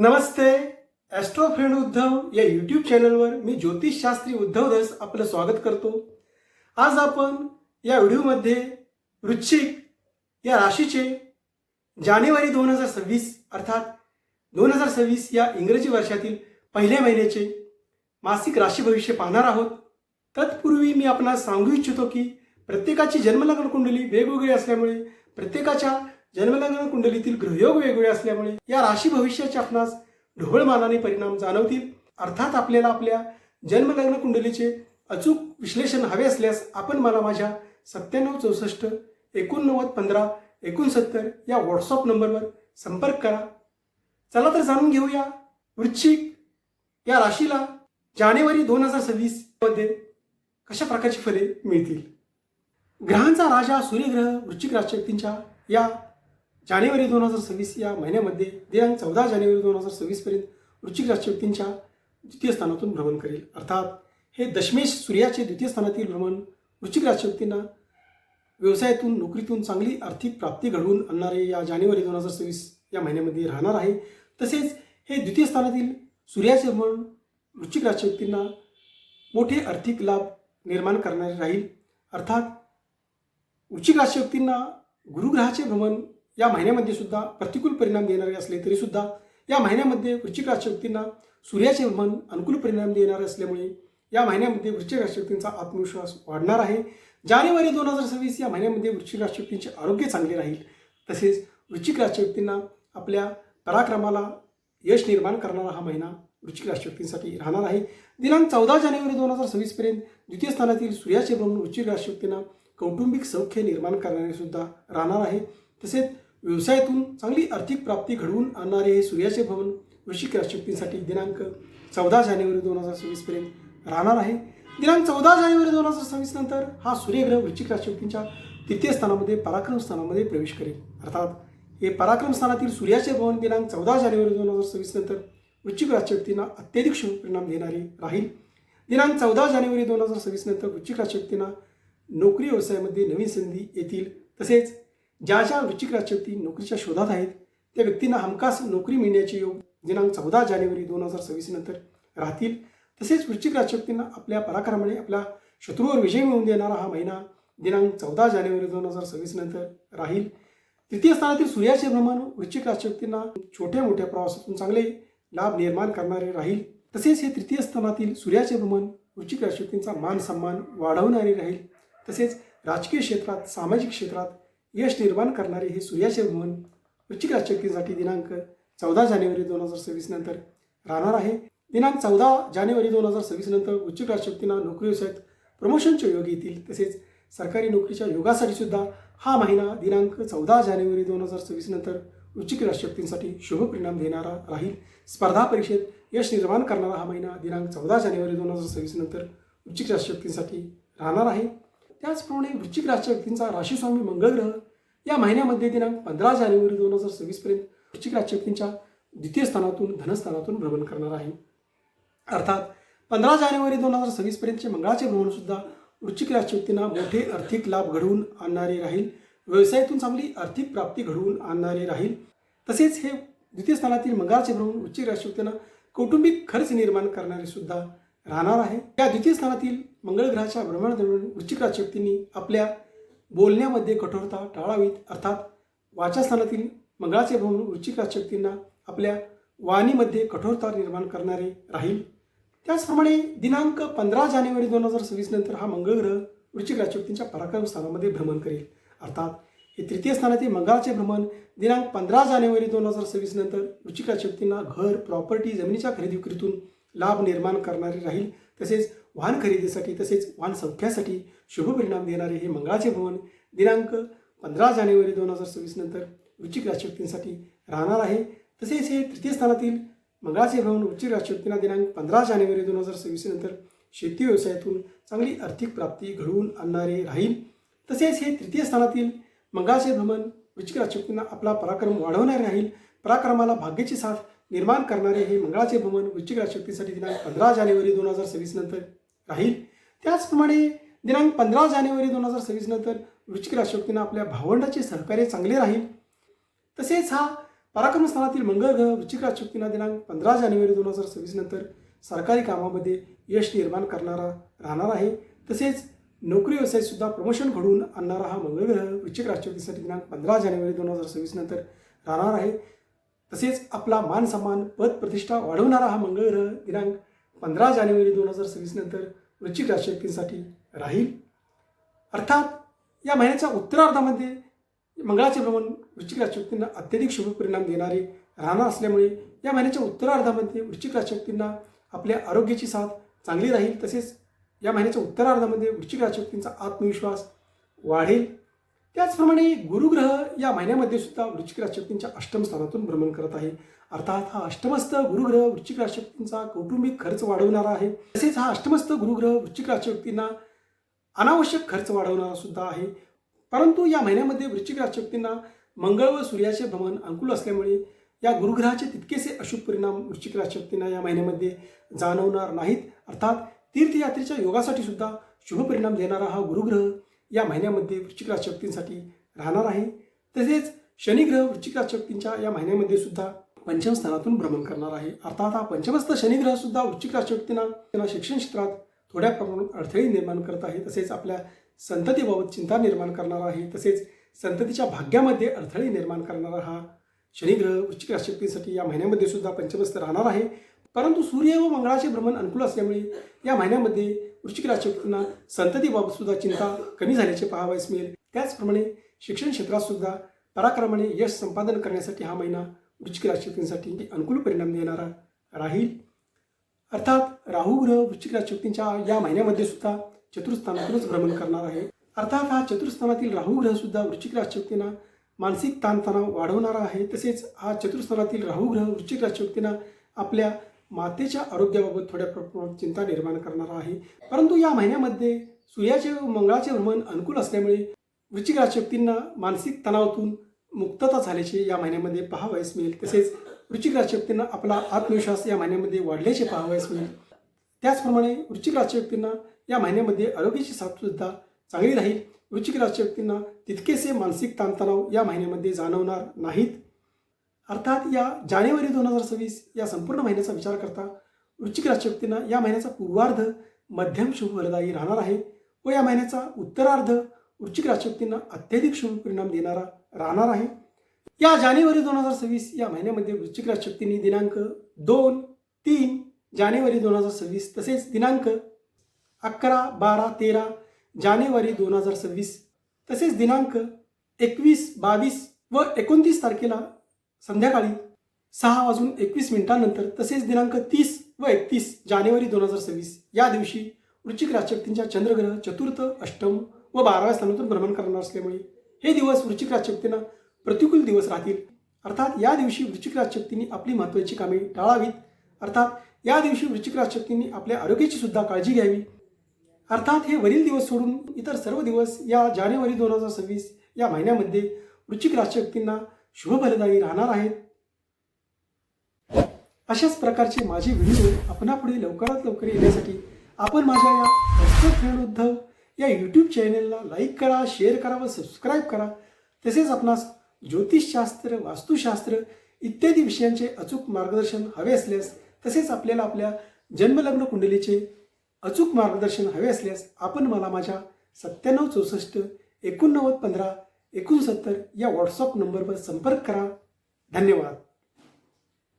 नमस्ते Austro friend Uddhav या YouTube चॅनलवर मी ज्योतिष शास्त्री उद्धव धस आपलं स्वागत करतो. आज आपण या व्हिडिओमध्ये वृश्चिक या राशीचे जानेवारी दोन हजार सव्वीस अर्थात दोन हजार सव्वीस या इंग्रजी वर्षातील पहिल्या महिन्याचे मासिक राशी भविष्य पाहणार आहोत. तत्पूर्वी मी आपणास सांगू इच्छितो की प्रत्येकाची जन्मलग्न कुंडली वेगवेगळी असल्यामुळे प्रत्येकाच्या जन्मलग्न कुंडलीतील ग्रहयोग वेगवेगळे असल्यामुळे या राशी भविष्याचे आपणास ढोळमानाने परिणाम जाणवतील. अर्थात आपल्याला आपल्या जन्मलग्न कुंडलीचे अचूक विश्लेषण हवे असल्यास आपण मला माझ्या सत्त्याण्णव चौसष्ट एकोणनव्वद पंधरा एकोणसत्तर या व्हॉट्सअप नंबरवर संपर्क करा. चला तर जाणून घेऊया वृश्चिक या राशीला जानेवारी दोन हजार सव्वीसमध्ये कशा प्रकारची फले मिळतील? ग्रहांचा राजा सूर्यग्रह वृश्चिक राशी व्यक्तींच्या या जानेवारी दोन हजार सव्वीस या महिन्यामध्ये दिनांक चौदा जानेवारी दोन हजार सव्वीसपर्यंत वृश्चिक राशी व्यक्तींच्या द्वितीय स्थानातून भ्रमण करेल. अर्थात हे दशमेश सूर्याचे द्वितीय स्थानातील भ्रमण वृश्चिक राशी व्यक्तींना व्यवसायातून नोकरीतून चांगली आर्थिक प्राप्ती घडवून आणणारे या जानेवारी दोन हजार सव्वीस या महिन्यामध्ये राहणार आहे. तसेच हे द्वितीय स्थानातील सूर्याचे भ्रमण वृश्चिक राशी व्यक्तींना मोठे आर्थिक लाभ निर्माण करणारे राहील. अर्थात वृश्चिक राशी व्यक्तींना गुरुग्रहाचे भ्रमण या महिन्यामध्ये सुद्धा प्रतिकूल परिणाम देणारे असले तरी सुद्धा या महिन्यामध्ये वृश्चिक राशी सूर्याचे भ्रमण अनुकूल परिणाम देणारे असल्यामुळे या महिन्यामध्ये वृश्चिक राशी आत्मविश्वास वाढणार आहे. जानेवारी दोन हजार सव्वीस या महिन्यामध्ये वृश्चिक राशी आरोग्य चांगले राहील. तसेच वृश्चिक राशी आपल्या पराक्रमाला यश निर्माण करणारा हा महिना वृश्चिक राशी राहणार आहे. दिनांक चौदा जानेवारी दोन हजार सव्वीसपर्यंत द्वितीय स्थानातील सूर्याचे भ्रमण वृश्चिक राशी कौटुंबिक सौख्य निर्माण करणारे सुद्धा राहणार आहे. तसेच व्यवसायातून चांगली आर्थिक प्राप्ती घडवून आणणारे हे सूर्याचे भवन वृश्चिक राशी दिनांक चौदा जानेवारी दोन हजार सव्वीसपर्यंत राहणार आहे. दिनांक चौदा जानेवारी दोन हजार सव्वीस नंतर हा सूर्यग्रह वृश्चिक राशी तृतीय स्थानामध्ये पराक्रम स्थानामध्ये प्रवेश करेल. अर्थात हे पराक्रम स्थानातील सूर्याचे भवन दिनांक चौदा जानेवारी दोन हजार सव्वीस नंतर वृश्चिक राशी अत्यधिक शुभ परिणाम देणारे राहील. दिनांक चौदा जानेवारी दोन हजार सव्वीस नंतर वृश्चिक राशी नोकरी व्यवसायामध्ये नवीन संधी येतील. तसेच ज्या ज्या वृश्चिक राशी व्यक्ती नोकरीच्या शोधात आहेत त्या व्यक्तींना हमखास नोकरी मिळण्याचे योग दिनांक चौदा जानेवारी दोन हजार सव्वीस नंतर राहतील. तसेच वृश्चिक राशी व्यक्तींना आपल्या पराक्रमाने आपल्या शत्रूवर विजय मिळवून देणारा हा महिना दिनांक चौदा जानेवारी दोन हजार सव्वीस नंतर राहील. तृतीय स्थानातील सूर्याचे भ्रमण वृश्चिक राशी व्यक्तींना छोट्या मोठ्या प्रवासातून चांगले लाभ निर्माण करणारे राहील. तसेच हे तृतीय स्थानातील सूर्याचे भ्रमण वृश्चिक राशी व्यक्तींचा मान सन्मान वाढवणारे राहील. तसेच राजकीय क्षेत्रात सामाजिक क्षेत्रात यश निर्माण करणारे हे सूर्याचे भवन वृश्चिक राशी दिनांक चौदा जानेवारी दोन हजार सव्वीस नंतर राहणार आहे. दिनांक चौदा जानेवारी दोन हजार सव्वीस नंतर वृश्चिक राशी नोकरी व्यवसायात प्रमोशनचे योग येतील तसेच सरकारी नोकरीच्या योगासाठी सुद्धा हा महिना दिनांक चौदा जानेवारी दोन हजार सव्वीस नंतर वृश्चिक राशी शुभ परिणाम देणारा राहील. स्पर्धा परीक्षेत यश निर्माण करणारा हा महिना दिनांक चौदा जानेवारी दोन हजार सव्वीस नंतर वृश्चिक राशी राहणार आहे. त्याचप्रमाणे वृश्चिक राशी व्यक्तींचा राशीस्वामी मंगळ ग्रह या महिन्यामध्ये दिनांक पंधरा जानेवारी दोन हजार सव्वीसपर्यंत वृश्चिक राशी व्यक्तींच्या द्वितीय स्थानातून धनस्थानातून भ्रमण करणार आहे. अर्थात पंधरा जानेवारी दोन हजार सव्वीसपर्यंतचे मंगळाचे भ्रमणसुद्धा वृश्चिक राशी व्यक्तींना मोठे आर्थिक लाभ घडवून आणणारे राहील. व्यवसायातून चांगली आर्थिक प्राप्ती घडवून आणणारे राहील. तसेच हे द्वितीय स्थानातील मंगळाचे भ्रमण वृश्चिक राशी व्यक्तींना कौटुंबिक खर्च निर्माण करणारे सुद्धा राहणार आहे. या द्वितीय स्थानातील मंगळ ग्रहाच्या भ्रमणादरम्यान वृश्चिक राशी आपल्या बोलण्यामध्ये कठोरता टाळावीत. अर्थात वाचस्थानातील मंगळाचे भ्रमण वृश्चिक राशी आपल्या वाणीमध्ये कठोरता निर्माण करणारे राहील. त्याचप्रमाणे दिनांक पंधरा जानेवारी दोन हजार सव्वीस नंतर हा मंगळ ग्रह वृश्चिक राशी पराक्रम स्थानामध्ये भ्रमण करेल. अर्थात हे तृतीय स्थानातील मंगळाचे भ्रमण दिनांक पंधरा जानेवारी दोन हजार सव्वीस नंतर वृश्चिक राशी घर प्रॉपर्टी जमिनीच्या खरेदी विक्रीतून लाभ निर्माण करणारे राहील. तसेच वाहन खरेदीसाठी तसेच वाहन सौख्यासाठी शुभ परिणाम देणारे हे मंगळाचे भ्रमण दिनांक पंधरा जानेवारी दोन हजार सव्वीस नंतर वृश्चिक राशी राहणार आहे. तसेच हे तृतीय स्थानातील मंगळाचे भ्रमण वृश्चिक राशी दिनांक पंधरा जानेवारी दोन हजार सव्वीस नंतर शेती व्यवसायातून चांगली आर्थिक प्राप्ती घडवून आणणारे राहील. तसेच हे तृतीय स्थानातील मंगळाचे भ्रमण वृश्चिक राशी आपला पराक्रम वाढवणारे राहील. पराक्रमाला भाग्याची साथ निर्माण करणारे हे मंगळाचे भ्रमण वृश्चिक राशक्तीसाठी दिनांक पंधरा जानेवारी दोन हजार सव्वीस नंतर राहील. त्याचप्रमाणे दिनांक पंधरा जानेवारी दोन हजार सव्वीस नंतर वृश्चिक राशक्तीनं आपल्या भावंडाचे सहकार्य चांगले राहील. तसेच हा पराक्रम स्थानातील मंगळ ग्रह वृश्चिक राशी दिनांक पंधरा जानेवारी दोन हजार सव्वीस नंतर सरकारी कामामध्ये यश निर्माण करणारा राहणार आहे. तसेच नोकरी व्यवसायातसुद्धा प्रमोशन घडवून आणणारा हा मंगळ ग्रह वृश्चिक राशक्तीसाठी दिनांक पंधरा जानेवारी दोन हजार सव्वीस नंतर राहणार आहे. तसेच आपला मान सन्मान पद प्रतिष्ठा वाढवणारा हा मंगळ ग्रह दिनांक पंधरा जानेवारी दोन हजार सव्वीस नंतर वृश्चिक राशी व्यक्तींसाठी राहील. अर्थात या महिन्याच्या उत्तरार्धामध्ये मंगळाचे भ्रमण वृश्चिक राशी व्यक्तींना अत्यधिक शुभ परिणाम देणारे राहणार असल्यामुळे या महिन्याच्या उत्तरार्धामध्ये वृश्चिक राशी व्यक्तींना आपल्या आरोग्याची साथ चांगली राहील. तसेच या महिन्याच्या उत्तरार्धामध्ये वृश्चिक राशी व्यक्तींचा आत्मविश्वास वाढेल. त्याचप्रमाणे गुरुग्रह या महिन्यामध्ये सुद्धा वृश्चिक राशक्तींच्या अष्टम स्थानातून भ्रमण करत आहे. अर्थात हा अष्टमस्त गुरुग्रह वृश्चिक राशक्तींचा कौटुंबिक खर्च वाढवणारा आहे. तसेच हा अष्टमस्त गुरुग्रह वृश्चिक राशक्तींना अनावश्यक खर्च वाढवणारा सुद्धा आहे. परंतु या महिन्यामध्ये वृश्चिक राशक्तींना मंगळ व सूर्याचे भ्रमण अनुकूल असल्यामुळे या गुरुग्रहाचे तितकेसे अशुभ परिणाम वृश्चिक राशक्तींना या महिन्यामध्ये जाणवणार नाहीत. अर्थात तीर्थयात्रेच्या योगासाठी सुद्धा शुभ परिणाम देणारा हा गुरुग्रह या महिन्यामध्ये वृश्चिक राशी व्यक्तींसाठी राहणार आहे. तसेच शनिग्रह वृश्चिक राशी व्यक्तींच्या या महिन्यामध्ये सुद्धा पंचम स्थानातून भ्रमण करणार आहे. अर्थात हा पंचमस्थ शनिग्रह सुद्धा वृश्चिक राशी व्यक्तींना त्यांना शिक्षण क्षेत्रात थोड्या प्रमाणात अडथळे निर्माण करत आहे. तसेच आपल्या संततीबाबत चिंता निर्माण करणार आहे. तसेच संततीच्या भाग्यामध्ये अडथळे निर्माण करणारा हा शनिग्रह वृश्चिक राशी व्यक्तींसाठी या महिन्यामध्ये सुद्धा पंचमस्थ राहणार आहे. परंतु सूर्य व मंगळाचे भ्रमण अनुकूल असल्यामुळे या महिन्यामध्ये वृश्चिक राशी संततीबाबत सुद्धा चिंता कमी झाल्याचे पाहावयास मिळेल. त्याचप्रमाणे शिक्षण क्षेत्रात सुद्धा पराक्रमाने यश संपादन करण्यासाठी हा महिना वृश्चिक राशी अनुकूल परिणाम देणारा राहील. अर्थात राहू ग्रह वृश्चिक राशी या महिन्यामध्ये सुद्धा चतुर्स्थानातूनच भ्रमण करणार आहे. अर्थात हा चतुर्स्थानातील राहू ग्रह सुद्धा वृश्चिक राशी मानसिक ताणतणाव वाढवणारा आहे. तसेच हा चतुर्स्थानातील राहू ग्रह वृश्चिक राशी आपल्या मातेच्या आरोग्याबाबत थोड्या प्रमाणात चिंता निर्माण करणार आहे. परंतु या महिन्यामध्ये सूर्याचे व मंगळाचे भ्रमण अनुकूल असल्यामुळे वृश्चिक राशी व्यक्तींना मानसिक तणावातून मुक्तता झाल्याचे या महिन्यामध्ये पाहावयास मिळेल. तसेच वृश्चिक राशी व्यक्तींना आपला आत्मविश्वास या महिन्यामध्ये वाढल्याचे पाहावयास मिळेल. त्याचप्रमाणे वृश्चिक राशी व्यक्तींना या महिन्यामध्ये आरोग्याची साथसुद्धा चांगली राहील. वृश्चिक राशी व्यक्तींना तितकेसे मानसिक ताणतणाव या महिन्यामध्ये जाणवणार नाहीत. अर्थात या जानेवारी दोन हजार सव्वीस या संपूर्ण महिन्याचा विचार करता वृश्चिक राशी व्यक्तींना या महिन्याचा पूर्वार्ध मध्यम शुभ राहणार आहे व या महिन्याचा उत्तरार्ध वृश्चिक राशी व्यक्तींना अत्यधिक शुभ परिणाम देणारा राहणार आहे. या जानेवारी दोन हजार सव्वीस या महिन्यामध्ये वृश्चिक राशी व्यक्तींनी दिनांक दोन तीन जानेवारी दोन हजार सव्वीस तसेच दिनांक अकरा बारा तेरा जानेवारी दोन हजार सव्वीस तसेच दिनांक एकवीस बावीस व एकोणतीस तारखेला संध्याकाळी सहा वाजून एकवीस मिनिटांनंतर तसेच दिनांक तीस व एकतीस जानेवारी दोन हजार सव्वीस या दिवशी वृश्चिक राजशक्तींच्या चंद्रग्रह चतुर्थ अष्टम व बाराव्या स्थानातून भ्रमण करणार असल्यामुळे हे दिवस वृश्चिक राजशक्तींना प्रतिकूल दिवस राहतील. अर्थात या दिवशी वृश्चिक राजशक्तींनी आपली महत्त्वाची कामे टाळावीत. अर्थात या दिवशी वृश्चिक राजशक्तींनी आपल्या आरोग्याची सुद्धा काळजी घ्यावी. अर्थात हे वरील दिवस सोडून इतर सर्व दिवस या जानेवारी दोन हजार सव्वीस या महिन्यामध्ये वृश्चिक राजशक्तींना शुभफलदायी राहणार आहेत. अशाच प्रकारचे माझे व्हिडिओ आपणापुढे लवकरात लवकर येण्यासाठी आपण माझ्या या हस्तक फ्रेंड उद्धव या यूट्यूब चॅनेलला लाईक करा शेअर करा व सबस्क्राईब करा. तसेच आपणास ज्योतिषशास्त्र वास्तुशास्त्र इत्यादी विषयांचे अचूक मार्गदर्शन हवे असल्यास तसेच आपल्याला आपल्या जन्मलग्न कुंडलीचे अचूक मार्गदर्शन हवे असल्यास आपण मला माझ्या सत्त्याण्णव चौसष्ट एकोणनव्वद पंधरा एकोणसत्तर या व्हॉट्सअप नंबरवर संपर्क करा. धन्यवाद.